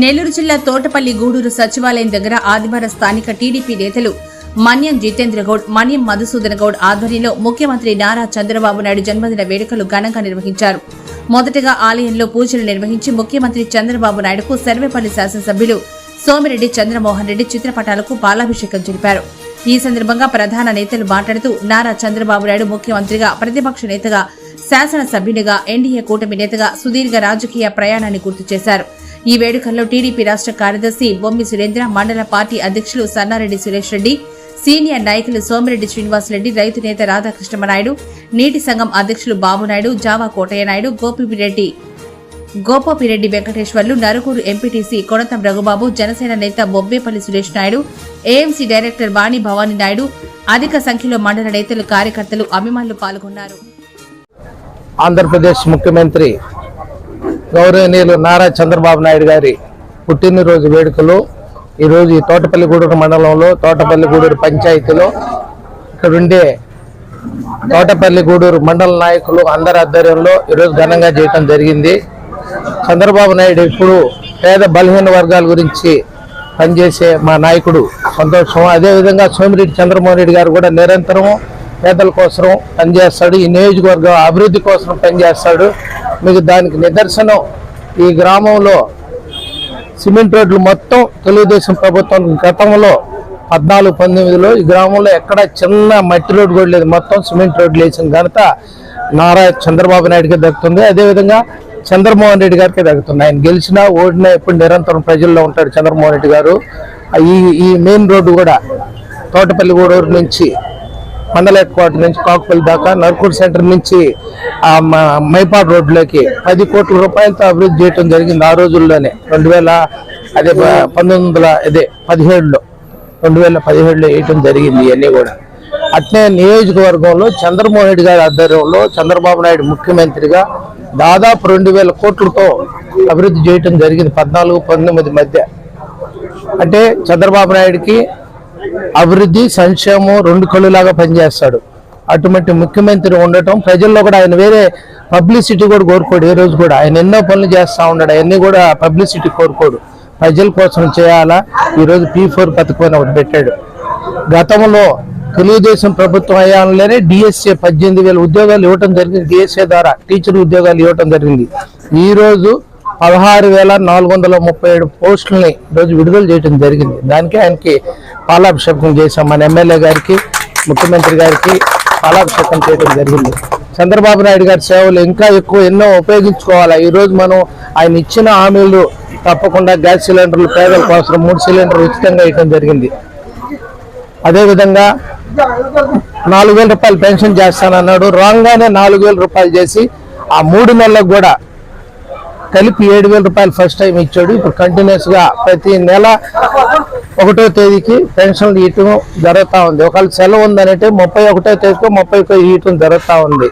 నెల్లూరు జిల్లా తోటపల్లి గూడూరు సచివాలయం దగ్గర ఆదివారం స్థానిక టీడీపీ నేతలు మన్యం జితేంద్ర గౌడ్ మన్యం మధుసూదన్ గౌడ్ ఆధ్వర్యంలో ముఖ్యమంత్రి నారా చంద్రబాబు నాయుడు జన్మదిన వేడుకలు ఘనంగా నిర్వహించారు. మొదటగా ఆలయంలో పూజలు నిర్వహించి ముఖ్యమంత్రి చంద్రబాబు నాయుడుకు సర్వేపల్లి శాసనసభ్యులు సోమిరెడ్డి చంద్రమోహన్ రెడ్డి చిత్రపటాలకు పాలాభిషేకం జరిపారు. ఈ సందర్భంగా ప్రధాన నేతలు మాట్లాడుతూ నారా చంద్రబాబు నాయుడు ముఖ్యమంత్రిగా ప్రతిపక్ష నేతగా శాసనసభ్యునిగా ఎన్డీఏ కూటమి నేతగా సుదీర్ఘ రాజకీయ ప్రయాణాన్ని గుర్తు చేశారు. ఈ వేడుకల్లో టీడీపీ రాష్ట్ర కార్యదర్శి బొమ్మి సురేంద్ర మండల పార్టీ అధ్యక్షులు సన్నారెడ్డి సురేష్ రెడ్డి సీనియర్ నాయకులు సోమిరెడ్డి శ్రీనివాసరెడ్డి రైతు నేత రాధాకృష్ణమనాయుడు నీటి సంఘం అధ్యక్షులు బాబునాయుడు జావా కోటయ్య నాయుడు గోపిరెడ్డి గోపపిరెడ్డి వెంకటేశ్వర్లు నరుకూరు ఎంపీటీసీ కొనతం రఘుబాబు జనసేన నేత బొబ్బేపల్లి సురేష్ నాయుడు ఏఎంసీ డైరెక్టర్ వాణి భవానీ నాయుడు అధిక సంఖ్యలో మండల నేతలు కార్యకర్తలు అభిమానులు పాల్గొన్నారు. ఆంధ్రప్రదేశ్ ముఖ్యమంత్రి గౌరవనీయులు నారా చంద్రబాబు నాయుడు గారి పుట్టినరోజు వేడుకలు. ఈరోజు ఈ తోటపల్లి గూడూరు మండలంలో తోటపల్లి గూడూరు పంచాయతీలో ఇక్కడ ఉండే తోటపల్లి గూడూరు మండల నాయకులు అందరి ఆధ్వర్యంలో ఈరోజు ఘనంగా చేయటం జరిగింది. చంద్రబాబు నాయుడు ఇప్పుడు పేద బలహీన వర్గాల గురించి పనిచేసే మా నాయకుడు సంతోషం. అదేవిధంగా సోమిరెడ్డి చంద్రమోహన్ రెడ్డి గారు కూడా నిరంతరము పేదల కోసం పనిచేస్తాడు ఈ నియోజకవర్గం అభివృద్ధి కోసం పనిచేస్తాడు. మీకు దానికి నిదర్శనం ఈ గ్రామంలో సిమెంట్ రోడ్లు మొత్తం తెలుగుదేశం ప్రభుత్వం గతంలో పద్నాలుగు పంతొమ్మిదిలో ఈ గ్రామంలో ఎక్కడ చిన్న మట్టి రోడ్డు కూడా లేదు. మొత్తం సిమెంట్ రోడ్లు వేసిన ఘనత నారా చంద్రబాబు నాయుడికి దక్కుతుంది. అదేవిధంగా చంద్రమోహన్ రెడ్డి గారికి దక్కుతుంది. ఆయన గెలిచినా ఓడినా ఎప్పుడు నిరంతరం ప్రజల్లో ఉంటాడు చంద్రమోహన్ రెడ్డి గారు. ఈ ఈ మెయిన్ రోడ్డు కూడా తోటపల్లి గూడూరు నుంచి మండల హెడ్ నుంచి కాకుపల్లి దాకా నర్కూర్ సెంటర్ నుంచి ఆ మైపాడ్ రోడ్లోకి పది కోట్ల రూపాయలతో అభివృద్ధి చేయడం జరిగింది ఆ రోజుల్లోనే. రెండు వేల అదే పంతొమ్మిది వందల అదే పదిహేడులో రెండు వేల పదిహేడులో వేయటం జరిగింది ఇవన్నీ కూడా. అట్నే నియోజకవర్గంలో చంద్రమోహన్ రెడ్డి గారి ఆధ్వర్యంలో చంద్రబాబు నాయుడు ముఖ్యమంత్రిగా దాదాపు రెండు వేల కోట్లతో అభివృద్ధి చేయటం జరిగింది పద్నాలుగు పంతొమ్మిది మధ్య. అంటే చంద్రబాబు నాయుడికి అభివృద్ధి సంక్షేమం రెండు కళ్ళులాగా పనిచేస్తాడు. అటువంటి ముఖ్యమంత్రి ఉండటం ప్రజల్లో కూడా ఆయన వేరే పబ్లిసిటీ కూడా కోరుకోడు. ఏ రోజు కూడా ఆయన ఎన్నో పనులు చేస్తూ ఉన్నాడు. అవన్నీ కూడా పబ్లిసిటీ కోరుకోడు. ప్రజల కోసం చేయాలా? ఈరోజు పీ ఫోర్ పథకం ఒకటి పెట్టాడు. గతంలో తెలుగుదేశం ప్రభుత్వం అయ్యాలనే డిఎస్ఏ పద్దెనిమిది వేల ఉద్యోగాలు ఇవ్వటం జరిగింది. డిఎస్ఏ ద్వారా టీచర్ ఉద్యోగాలు ఇవ్వటం జరిగింది. ఈరోజు పదహారు వేల నాలుగు వందల ముప్పై ఏడు పోస్టులని ఈరోజు విడుదల చేయడం జరిగింది. దానికి ఆయనకి పాలాభిషేకం చేశాం మన ఎమ్మెల్యే గారికి ముఖ్యమంత్రి గారికి పాలాభిషేకం చేయడం జరిగింది. చంద్రబాబు నాయుడు గారి సేవలు ఇంకా ఎక్కువ ఎన్నో ఉపయోగించుకోవాలా? ఈరోజు మనం ఆయన ఇచ్చిన హామీలు తప్పకుండా గ్యాస్ సిలిండర్లు పేదల కోసం మూడు సిలిండర్లు ఉచితంగా ఇవ్వడం జరిగింది. అదేవిధంగా నాలుగు వేల రూపాయలు పెన్షన్ చేస్తానన్నాడు. రాంగ్గానే నాలుగు వేల రూపాయలు చేసి ఆ మూడు నెలలకు కూడా కలిపి ఏడు వేల రూపాయలు ఫస్ట్ టైం ఇచ్చాడు. ఇప్పుడు కంటిన్యూస్గా ప్రతి నెల ఒకటో తేదీకి పెన్షన్లు ఇవ్వటం జరుగుతూ ఉంది. ఒకవేళ సెలవు ఉందనంటే ముప్పై ఒకటో తేదీకి ముప్పై ఇవ్వటం జరుగుతూ ఉంది.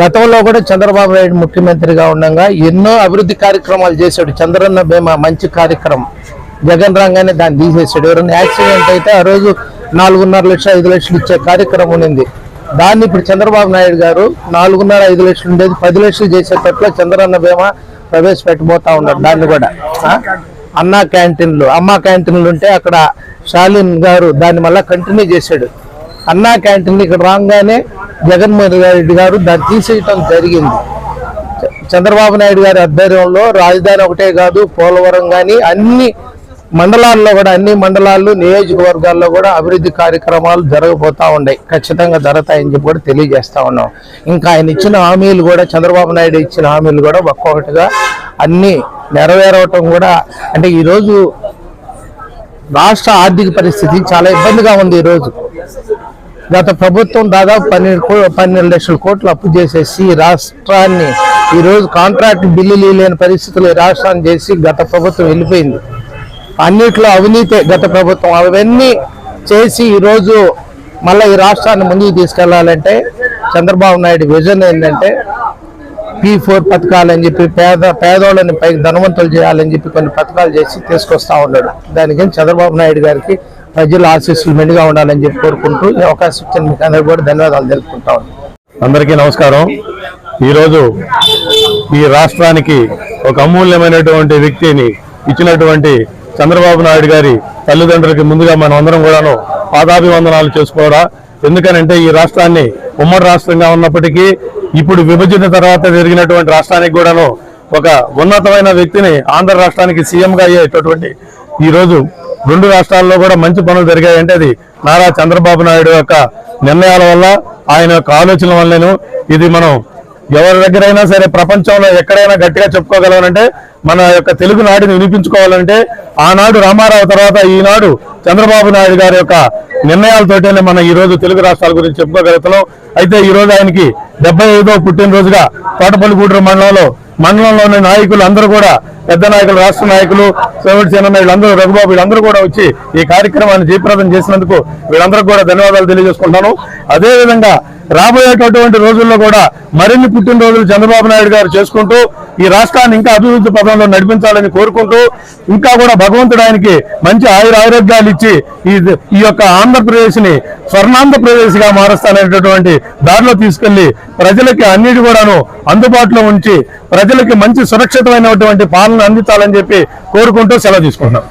గతంలో కూడా చంద్రబాబు నాయుడు ముఖ్యమంత్రిగా ఉండగా ఎన్నో అభివృద్ధి కార్యక్రమాలు చేశాడు. చంద్రన్న బీమా మంచి కార్యక్రమం. జగన్ రాగానే దాన్ని తీసేసాడు ఎవరైనా యాక్సిడెంట్ అయితే ఆ రోజు నాలుగున్నర లక్షలు ఐదు లక్షలు ఇచ్చే కార్యక్రమం ఉంది దాన్ని ఇప్పుడు చంద్రబాబు నాయుడు గారు నాలుగున్నర ఐదు లక్షలు ఉండేది పది లక్షలు చేసేటట్లు చంద్రన్న బీమా ప్రవేశపెట్టబోతా ఉన్నారు దాన్ని కూడా. అన్నా క్యాంటీన్లు అమ్మ క్యాంటీన్లు ఉంటే అక్కడ షాలిన్ గారు దాన్ని మళ్ళీ కంటిన్యూ చేశాడు. అన్నా క్యాంటీన్ ఇక్కడ రాగానే జగన్మోహన్ రెడ్డి గారు దాన్ని తీసేయటం జరిగింది. చ- చంద్రబాబు నాయుడు గారి ఆధ్వర్యంలో రాజధాని ఒకటే కాదు పోలవరం కానీ అన్ని మండలాల్లో కూడా అన్ని మండలాల్లో నియోజకవర్గాల్లో కూడా అభివృద్ధి కార్యక్రమాలు జరగబోతా ఉన్నాయి. ఖచ్చితంగా జరుగుతాయని చెప్పి కూడా తెలియజేస్తా ఉన్నాం. ఇంకా ఆయన ఇచ్చిన హామీలు కూడా చంద్రబాబు నాయుడు ఇచ్చిన హామీలు కూడా ఒక్కొక్కటిగా అన్ని నెరవేరవటం కూడా అంటే ఈరోజు రాష్ట్ర ఆర్థిక పరిస్థితి చాలా ఇబ్బందిగా ఉంది ఈరోజు. గత ప్రభుత్వం దాదాపు పన్నెండు కో- పన్నెండు లక్షల కోట్లు అప్పు చేసేసి రాష్ట్రాన్ని ఈరోజు కాంట్రాక్ట్ బిల్లులు లేని పరిస్థితులు ఈ రాష్ట్రాన్ని చేసి గత ప్రభుత్వం వెళ్ళిపోయింది. అన్నిట్లో అవినీతి గత ప్రభుత్వం. అవన్నీ చేసి ఈరోజు మళ్ళీ ఈ రాష్ట్రాన్ని ముందుకు తీసుకెళ్ళాలంటే చంద్రబాబు నాయుడు విజన్ ఏంటంటే పీ ఫోర్ పథకాలని చెప్పి పేద పేదోళ్ళని పైకి ధనవంతులు చేయాలని చెప్పి కొన్ని పథకాలు చేసి తీసుకొస్తా ఉన్నాడు. దానికి చంద్రబాబు నాయుడు గారికి ప్రజల ఆశీస్సులు మెండుగా ఉండాలని చెప్పి కోరుకుంటూ ఈ అవకాశం ఇచ్చిన మీకు అందరికీ కూడా ధన్యవాదాలు తెలుపుకుంటా అందరికీ నమస్కారం. ఈరోజు ఈ రాష్ట్రానికి ఒక అమూల్యమైనటువంటి వ్యక్తిని ఇచ్చినటువంటి చంద్రబాబు నాయుడు గారి తల్లిదండ్రులకి ముందుగా మనం అందరం కూడాను పాదాభివందనాలు చేసుకోవడా ఎందుకనంటే ఈ రాష్ట్రాన్ని ఉమ్మడి రాష్ట్రంగా ఉన్నప్పటికీ ఇప్పుడు విభజన తర్వాత జరిగినటువంటి రాష్ట్రానికి కూడాను ఒక ఉన్నతమైన వ్యక్తిని ఆంధ్ర రాష్ట్రానికి సీఎంగా అయ్యేటటువంటి ఈ రోజు రెండు రాష్ట్రాల్లో కూడా మంచి పనులు జరిగాయంటే అది నారా చంద్రబాబు నాయుడు యొక్క నిర్ణయాల వల్ల ఆయన యొక్క ఆలోచనల వల్లేను. ఇది మనం ఎవరి దగ్గరైనా సరే ప్రపంచంలో ఎక్కడైనా గట్టిగా చెప్పుకోగలవనంటే మన యొక్క తెలుగు నాడిని వినిపించుకోవాలంటే ఆనాడు రామారావు తర్వాత ఈనాడు చంద్రబాబు నాయుడు గారి యొక్క నిర్ణయాలతోటేనే మనం ఈరోజు తెలుగు రాష్ట్రాల గురించి చెప్పుకోగలుగుతున్నాం. అయితే ఈరోజు ఆయనకి డెబ్బై ఐదో పుట్టినరోజుగా తోటపల్లిగూడూరు మండలంలో మండలంలోని నాయకులు అందరూ కూడా పెద్ద నాయకులు రాష్ట్ర నాయకులు సోమిటి సేన వీళ్ళందరూ రఘుబాబు వీళ్ళందరూ కూడా వచ్చి ఈ కార్యక్రమాన్ని జయప్రదం చేసినందుకు వీళ్ళందరూ కూడా ధన్యవాదాలు తెలియజేసుకుంటాను అదేవిధంగా రాబోయేటటువంటి రోజుల్లో కూడా మరిన్ని పుట్టినరోజులు చంద్రబాబు నాయుడు గారు చేసుకుంటూ ఈ రాష్ట్రాన్ని ఇంకా అభివృద్ధి పదంలో నడిపించాలని కోరుకుంటూ ఇంకా కూడా భగవంతుడు ఆయనకి మంచి ఆయుర ఆరోగ్యాలు ఇచ్చి ఈ ఈ యొక్క ఆంధ్రప్రదేశ్ని స్వర్ణాంధ్రప్రదేశ్గా మారుస్తాననేటటువంటి దారిలో తీసుకెళ్ళి ప్రజలకి అన్నిటి కూడాను అందుబాటులో ఉంచి ప్రజలకి మంచి సురక్షితమైనటువంటి పాలన అందించాలని చెప్పి కోరుకుంటూ సెలవు తీసుకుంటున్నాం.